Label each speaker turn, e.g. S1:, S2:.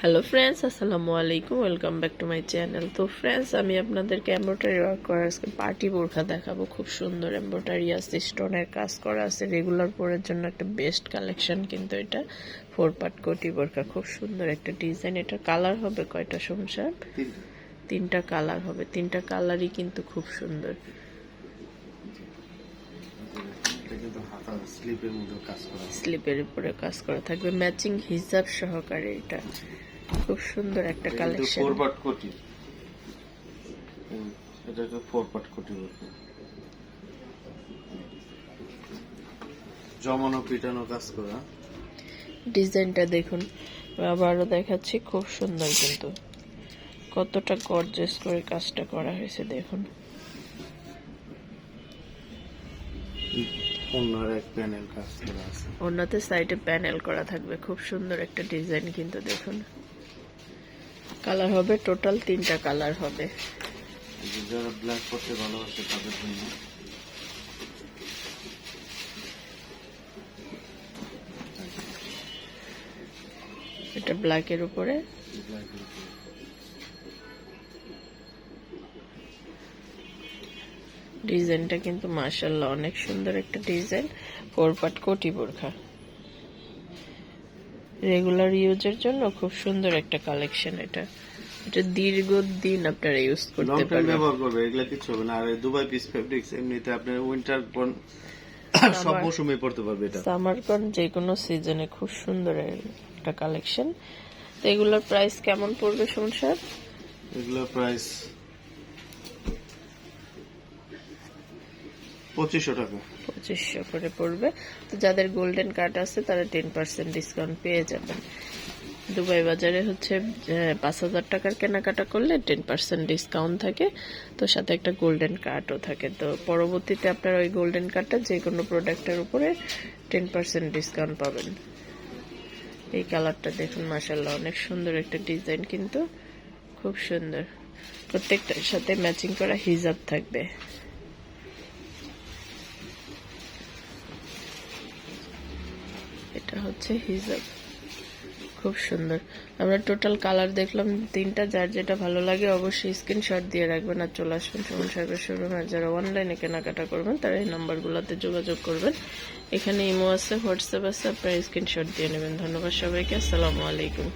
S1: Hello friends আসসালামু আলাইকুম welcome back to my channel তো ফ্রেন্ডস আমি আপনাদেরকে এমব্রয়ডারি ওয়ার্ক করা আজকে পার্টি বোরখা দেখাবো। খুব সুন্দর এমব্রয়ডারি আছে স্টোনের কাজ করা আছে। রেগুলার পরের জন্য একটা বেস্ট কালেকশন কিন্তু এটা। ফোর পার্ট কোটি বোরখা খুব সুন্দর একটা ডিজাইন এটা কালার হবে কয়টা সংসার তিনটা। কালার হবে। তিনটা কালারই কিন্তু খুব সুন্দর।
S2: এটা কিন্তু হাতা স্লিপের মধ্যে কাজ করা
S1: স্লিপের উপরে কাজ করা থাকবে। ম্যাচিং হিজাব সহকারে এটা। খুব সুন্দর একটা কালেকশন
S2: ফোর পার্ট কোটি। এটা তো ফোর পার্ট কোটি জমানো পিটানো কাজ করা।
S1: ডিজাইনটা দেখুন। আবারও দেখাচ্ছি খুব সুন্দর কিন্তু। কতটা গর্জেস করে কাজটা করা হয়েছে দেখুন।
S2: অন্যার এক প্যানেল কাজ করা আছে।
S1: অন্যতে সাইডে প্যানেল করা থাকবে। খুব সুন্দর একটা ডিজাইন কিন্তু দেখুন। কালার হবে টোটাল তিনটা কালার হবে।
S2: যারা ব্ল্যাক করতে ভালোবাসে তাদের জন্য।
S1: এটা ব্ল্যাকের উপরে।
S2: এর উপরে।
S1: ডিজাইনটা কিন্তু মার্শাল্লাহ অনেক সুন্দর একটা ডিজাইন। ফোর পাট কোটি বোরখা। রেগুলার ইউজের জন্য খুব সুন্দর একটা কালেকশন এটা। এটা দীর্ঘদিন আপনারা ইউজ করতে পারবেন।
S2: ব্যবহার করবে এগুলা কিছু হবে না। আর দুবাই পিস ফেব্রিক্স এমনিতে আপনার উইন্টার সব মৌসুমে পড়তে পারবে এটা।
S1: সামার কন যে কোনো সিজনে খুব সুন্দর একটা কালেকশন তো এগুলোর প্রাইস কেমন পড়বে সংসার
S2: এগুলো প্রাইস পঁচিশশো টাকা।
S1: পঁচিশশো করে পড়বে। তো যাদের গোল্ডেন কার্ড আছে, তারা টেন পার্সেন্ট ডিসকাউন্ট পেয়ে যাবেন। দুবাই বাজারে হচ্ছে পাঁচ হাজার টাকার কেনাকাটা করলে টেন পার্সেন্ট ডিসকাউন্ট থাকে। তো সাথে একটা গোল্ডেন কার্ডও থাকে। তো পরবর্তীতে আপনার ওই গোল্ডেন কার্ডটা যে কোনো প্রোডাক্টের উপরে টেন পার্সেন্ট ডিসকাউন্ট পাবেন। এই কালারটা দেখুন মাসাল্লাহ অনেক সুন্দর একটা ডিজাইন কিন্তু। খুব সুন্দর। প্রত্যেকটার সাথে ম্যাচিং করা হিজাব থাকবে এটা হচ্ছে হিজাব খুব সুন্দর। আমরা টোটাল কালার দেখলাম, তিনটা যার যেটা ভালো লাগে অবশ্যই স্ক্রিনশট দিয়ে রাখবেন আর চলে আসবেন সুমন সাহেবের শোরুম আর যারা অনলাইনে কেনাকাটা করবেন, তারা এই নাম্বারগুলোতে যোগাযোগ করবেন। এখানে ইমো আছে হোয়াটসঅ্যাপ আছে, আপনারা স্ক্রিনশট দিয়ে নেবেন। ধন্যবাদ সবাইকে, আসসালামু আলাইকুম।